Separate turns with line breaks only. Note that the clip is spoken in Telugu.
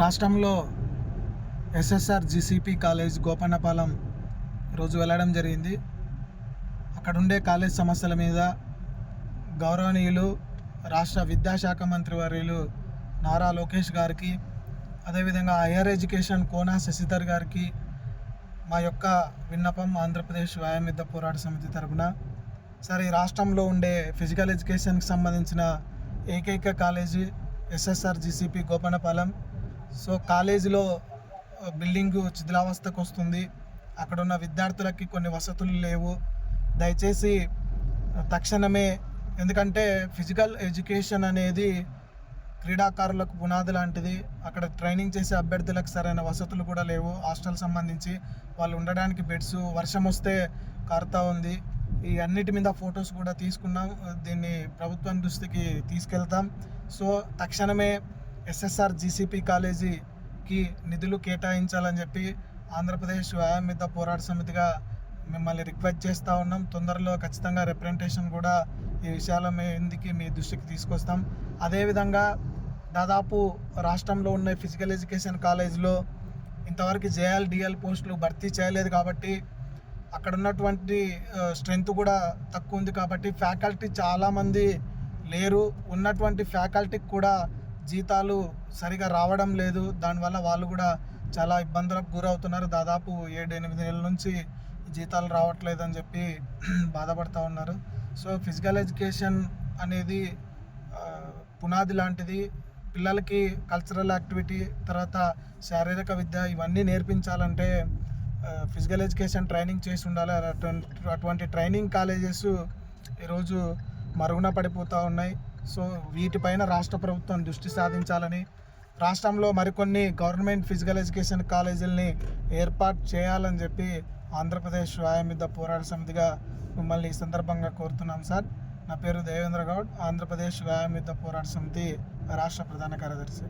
రాష్ట్రంలో ఎస్ఎస్ఆర్ జీసీపీ కాలేజ్ గోపన్నపాలెం రోజు వెళ్ళడం జరిగింది. అక్కడ ఉండే కాలేజ్ సమస్యల మీద గౌరవనీయులు రాష్ట్ర విద్యాశాఖ మంత్రి వర్యులు నారా లోకేష్ గారికి అదేవిధంగా హైయర్ ఎడ్యుకేషన్ కోనా శశిధర్ గారికి మా యొక్క విన్నపం ఆంధ్రప్రదేశ్ వ్యాయామిద్ద పోరాట సమితి తరపున. సార్ ఈ రాష్ట్రంలో ఉండే ఫిజికల్ ఎడ్యుకేషన్కి సంబంధించిన ఏకైక college SSR GCP Gopannapalem. So కాలేజీలో బిల్డింగ్ బిల్డింగు శిథిలావస్థకు వస్తుంది అక్కడ ఉన్న విద్యార్థులకి కొన్ని వసతులు లేవు. దయచేసి తక్షణమే ఎందుకంటే ఫిజికల్ ఎడ్యుకేషన్ అనేది క్రీడాకారులకు పునాది లాంటిది. అక్కడ ట్రైనింగ్ చేసే అభ్యర్థులకు సరైన వసతులు కూడా లేవు. హాస్టల్ సంబంధించి వాళ్ళు ఉండడానికి బెడ్స్ వర్షం వస్తే కారుతా ఉంది. ఈ అన్నిటి మీద ఫొటోస్ కూడా తీసుకున్నాం. దీన్ని ప్రభుత్వం దృష్టికి తీసుకెళ్తాం. సో తక్షణమే ఎస్ఎస్ఆర్ జీసీపీ కాలేజీకి నిధులు కేటాయించాలని చెప్పి ఆంధ్రప్రదేశ్ వ్యాయామిద్ద పోరాట సమితిగా మిమ్మల్ని రిక్వెస్ట్ చేస్తూ ఉన్నాం. తొందరలో ఖచ్చితంగా రిప్రజెంటేషన్ కూడా ఈ విషయాల మీదకి మీ దృష్టికి తీసుకొస్తాం. అదేవిధంగా దాదాపు రాష్ట్రంలో ఉన్న ఫిజికల్ ఎడ్యుకేషన్ కాలేజ్లో ఇంతవరకు జేఎల్ డిఎల్ పోస్టులు భర్తీ చేయలేదు కాబట్టి అక్కడ ఉన్నటువంటి స్ట్రెంగ్త్ కూడా తక్కువ ఉంది కాబట్టి ఫ్యాకల్టీ చాలామంది లేరు. ఉన్నటువంటి ఫ్యాకల్టీకి కూడా జీతాలు సరిగా రావడం లేదు. దానివల్ల వాళ్ళు కూడా చాలా ఇబ్బందులకు గురవుతున్నారు. దాదాపు ఏడు ఎనిమిది నెలల నుంచి జీతాలు రావట్లేదు అని చెప్పి బాధపడుతూ ఉన్నారు. సో ఫిజికల్ ఎడ్యుకేషన్ అనేది పునాది లాంటిది. పిల్లలకి కల్చరల్ యాక్టివిటీ తర్వాత శారీరక విద్య ఇవన్నీ నేర్పించాలంటే ఫిజికల్ ఎడ్యుకేషన్ ట్రైనింగ్ చేసి ఉండాలి. అటువంటి అటువంటి ట్రైనింగ్ కాలేజెస్ ఈరోజు మరుగున పడిపోతూ ఉన్నాయి. సో వీటిపైన రాష్ట్ర ప్రభుత్వం దృష్టి సాధించాలని రాష్ట్రంలో మరికొన్ని గవర్నమెంట్ ఫిజికల్ ఎడ్యుకేషన్ కాలేజీలని ఏర్పాటు చేయాలని చెప్పి ఆంధ్రప్రదేశ్ వ్యాయామిద్ద పోరాట సమితిగా మిమ్మల్ని ఈ సందర్భంగా కోరుతున్నాం సార్. నా పేరు దేవేంద్ర గౌడ్ ఆంధ్రప్రదేశ్ వ్యాయామిద్ద పోరాట సమితి రాష్ట్ర ప్రధాన కార్యదర్శి.